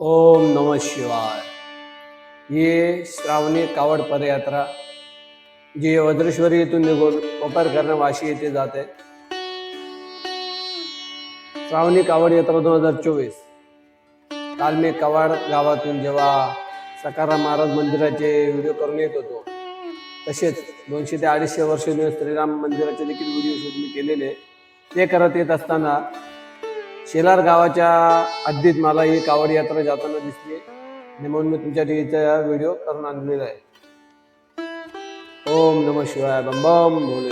ओम नम शिवाय। ये श्रावणी कावड पदयात्रा जी वज्रेश्वरी येथून निघून कोपरकर्ण वाशी येथे जाते. श्रावणी कावड यात्रा दोन हजार चोवीस. काल मी कवाड गावातून जेव्हा सकाराम महाराज मंदिराचे व्हिडिओ करून येत होतो तसेच दोनशे ते अडीचशे वर्ष श्रीराम मंदिराचे देखील व्हिडिओ शूट मी केलेले ते करत येत असताना शेलार गावाच्या हद्दीत मला ही कावड यात्रा जाताना दिसली आणि म्हणून मी तुमच्या टीव्हीचा व्हिडिओ करून आणलेला आहे. ओम नम शिवाय बम बम भोले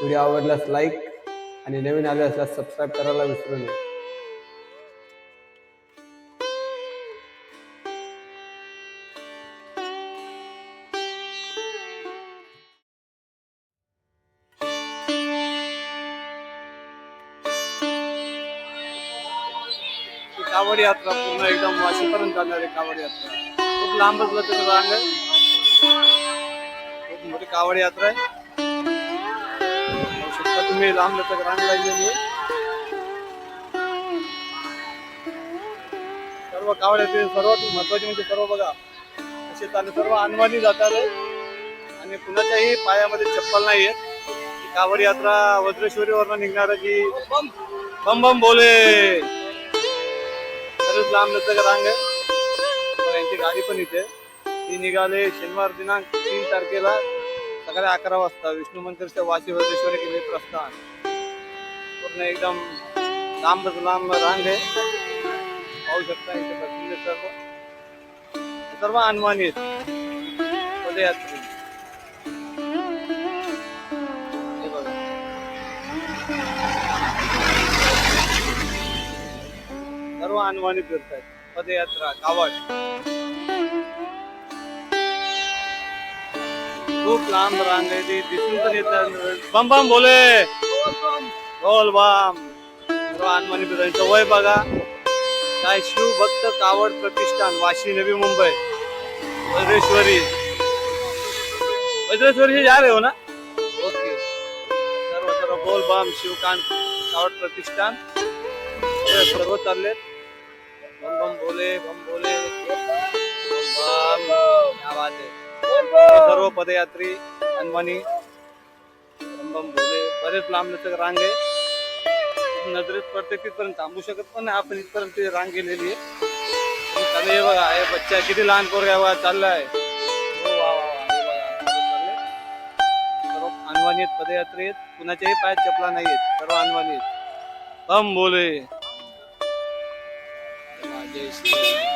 व्हिडिओ आवडल्यास लाईक आणि नवीन आले असल्यास सबस्क्राईब करायला विसरू नये कावड यात्रा पूर्ण एकदम वाशीपर्यंत जाणारी कावड यात्रा. खूप लांबच लचक रांग आहे. खूप मोठी कावड यात्रा आहे. शकता तुम्ही लांब लचक रांग लागलेली सर्व कावड यात्रे सर्वात महत्वाची म्हणजे सर्व बघा. असे चालू सर्व अनवाणी जातात आणि कुणाच्याही पायामध्ये चप्पल नाही आहे कावड यात्रा वज्रेश्वरीवरनं निघणार जी बम बम बोले! बरेच लांब लचक रांग आहे यांची गाडी पण इथे. ती निघाले शनिवार दिनांक तीन तारखेला सकाळी अकरा वाजता. विष्णू मंदिरच्या वाशी वज्रेश्वरी केले प्रस्थान. पूर्ण एकदम लांबच लांब रांग. आहे पाहू शकता इथे बसलेले सर्व. सर्व अनवाणी आहेत पदयात्री. हे बघा. सर्व अनवाणी फिरतात पदयात्रा कावड खूप लांब रांग आहे ती दिसून पण येतात बम बम बोले. बोल बम. सर्व अनवाणी फिरतात वय बघा. काय शिव भक्त कावड प्रतिष्ठान वाशी नवी मुंबई. वज्रेश्वरी वज्रेश्वरी जा रहे हो ना? ओके. सर्व सर्व. बोल बाम शिवकांत कावड प्रतिष्ठान. सर्व चाललेत. बम बम बोले बम बोले सर्व पदयात्री हनुमानी बम बम बरेच लांब लचक रांग. आहे नजरेत पडते तिथपर्यंत थांबू शकत पण नाही. आपण इथपर्यंत रांग गेलेली आहे. चालू हे बघा हे बच्चा किती लहान पोरगा बघा चाललाय. हो, वा, वा, सर्व हनुमानी आहेत पदयात्री आहेत. कुणाच्याही पायात चपला नाही आहेत सर्व हनुमानी आहेत बम बोले. Deus.